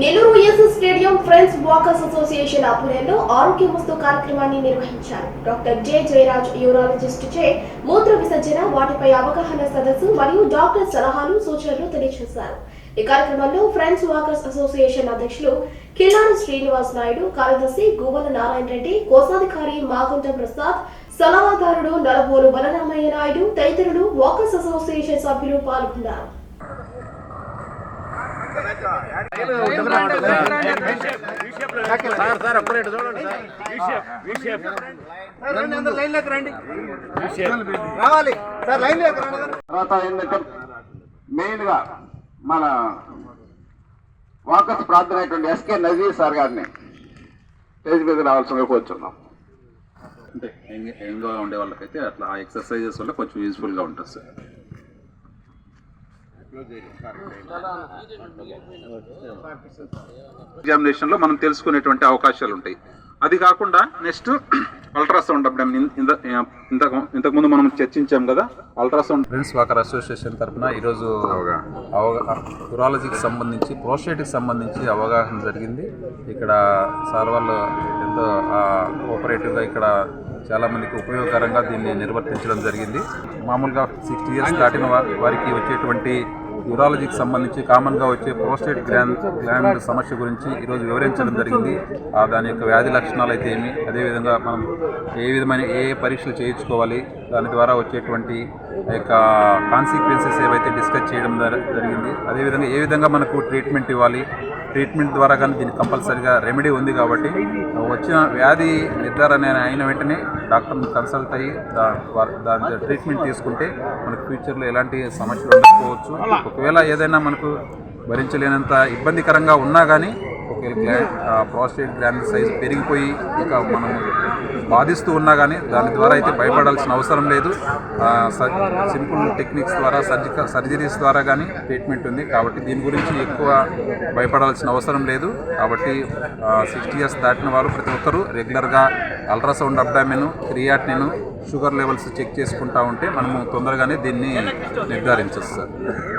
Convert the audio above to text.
Nellore S stadium friends walkers association ఆధ్వర్యంలో ఆరోగ్య వస్తు కార్యక్రమాన్ని నిర్వహించారు. డాక్టర్ జె జయరాజ్ యూరాలజిస్ట్ చే మూత్ర విసర్జన వాటిపై అవగాహన సదస్సు మరియు డాక్టర్ సలహాలు సూచనలు తెలియజేశారు. ఈ కార్యక్రమంలో ఫ్రెండ్స్ వాకర్స్ అసోసియేషన్ అధ్యక్షులు కిల్లారి శ్రీనివాస్ నాయుడు కార్యదర్శి గువ్వల నారాయణ రెడ్డి కోశాధికారి మాగుంట ప్రసాద్ సలహాదారుడు నలబోలు బలరామయ్య నాయుడు తదితరులు వాకర్స్ అసోసియేషన్ సభ్యులు పాల్గొన్నారు. సార్ సార్ చూడండి సార్ రండి రావాలి సార్ తర్వాత ఏంటంటే మెయిన్గా మన వాకర్స్ ప్రార్థన అయినటువంటి ఎస్కే నజీర్ సార్ గారిని స్టేజ్ మీద రావాల్సిందిగా కూర్చున్నాం. అంటే యంగ్గా ఉండే వాళ్ళకైతే అట్లా ఆ ఎక్సర్సైజెస్ వల్ల కొంచెం యూజ్ఫుల్గా ఉంటుంది సార్. ఎగ్జామినేషన్లో మనం తెలుసుకునేటువంటి అవకాశాలు ఉంటాయి. అది కాకుండా నెక్స్ట్ అల్ట్రాసౌండ్ అప్పుడు ఇంత ఇంతకు ఇంతకుముందు మనం చర్చించాం కదా అల్ట్రాసౌండ్ ఫ్రెండ్స్ వాకర్ అసోసియేషన్ తరఫున ఈరోజు యూరాలజీకి సంబంధించి ప్రోస్టేట్కి సంబంధించి అవగాహన జరిగింది. ఇక్కడ సార్ వాళ్ళు ఎంతో కోఆపరేటివ్గా ఇక్కడ చాలా మందికి ఉపయోగకరంగా దీన్ని నిర్వర్తించడం జరిగింది. మామూలుగా సిక్స్టీ ఇయర్స్ దాటిన వారికి వచ్చేటువంటి యూరాలజీకి సంబంధించి కామన్గా వచ్చే ప్రోస్టేట్ గ్లాండ్ గ్లాండ్ సమస్య గురించి ఈరోజు వివరించడం జరిగింది. ఆ దాని యొక్క వ్యాధి లక్షణాలు అయితే ఏమి? అదేవిధంగా మనం ఏ విధమైన ఏ ఏ పరీక్షలు చేయించుకోవాలి? దాని ద్వారా వచ్చేటువంటి యొక్క కాన్సిక్వెన్సెస్ ఏవైతే డిస్కస్ చేయడం జరిగింది అదేవిధంగా ఏ విధంగా మనకు ట్రీట్మెంట్ ఇవ్వాలి? ట్రీట్మెంట్ ద్వారా కానీ దీనికి కంపల్సరిగా రెమెడీ ఉంది కాబట్టి వచ్చిన వ్యాధి నిర్ధారణ అయిన వెంటనే డాక్టర్ని కన్సల్ట్ అయ్యి దాని ట్రీట్మెంట్ తీసుకుంటే మనకు ఫ్యూచర్లో ఎలాంటి సమస్యలు ఉండకపోవచ్చు. ఒకవేళ ఏదైనా మనకు భరించలేనంత ఇబ్బందికరంగా ఉన్నా కానీ ఒకవేళ గ్లాండ్ ప్రాస్టేట్ గ్లాండ్ సైజ్ పెరిగిపోయి ఇంకా మనం బాధిస్తూ ఉన్నా కానీ దాని ద్వారా అయితే భయపడాల్సిన అవసరం లేదు. సింపుల్ టెక్నిక్స్ ద్వారా సర్జికల్ సర్జరీస్ ద్వారా కానీ ట్రీట్మెంట్ ఉంది. కాబట్టి దీని గురించి ఎక్కువ భయపడాల్సిన అవసరం లేదు. కాబట్టి సిక్స్టీ ఇయర్స్ దాటిన వారు ప్రతి ఒక్కరూ రెగ్యులర్గా ultrasound abdomen creatinine sugar levels check చేసుకుంటా ఉంటే మనము తొందరగానే దీన్ని నిర్ధారించవచ్చు సార్.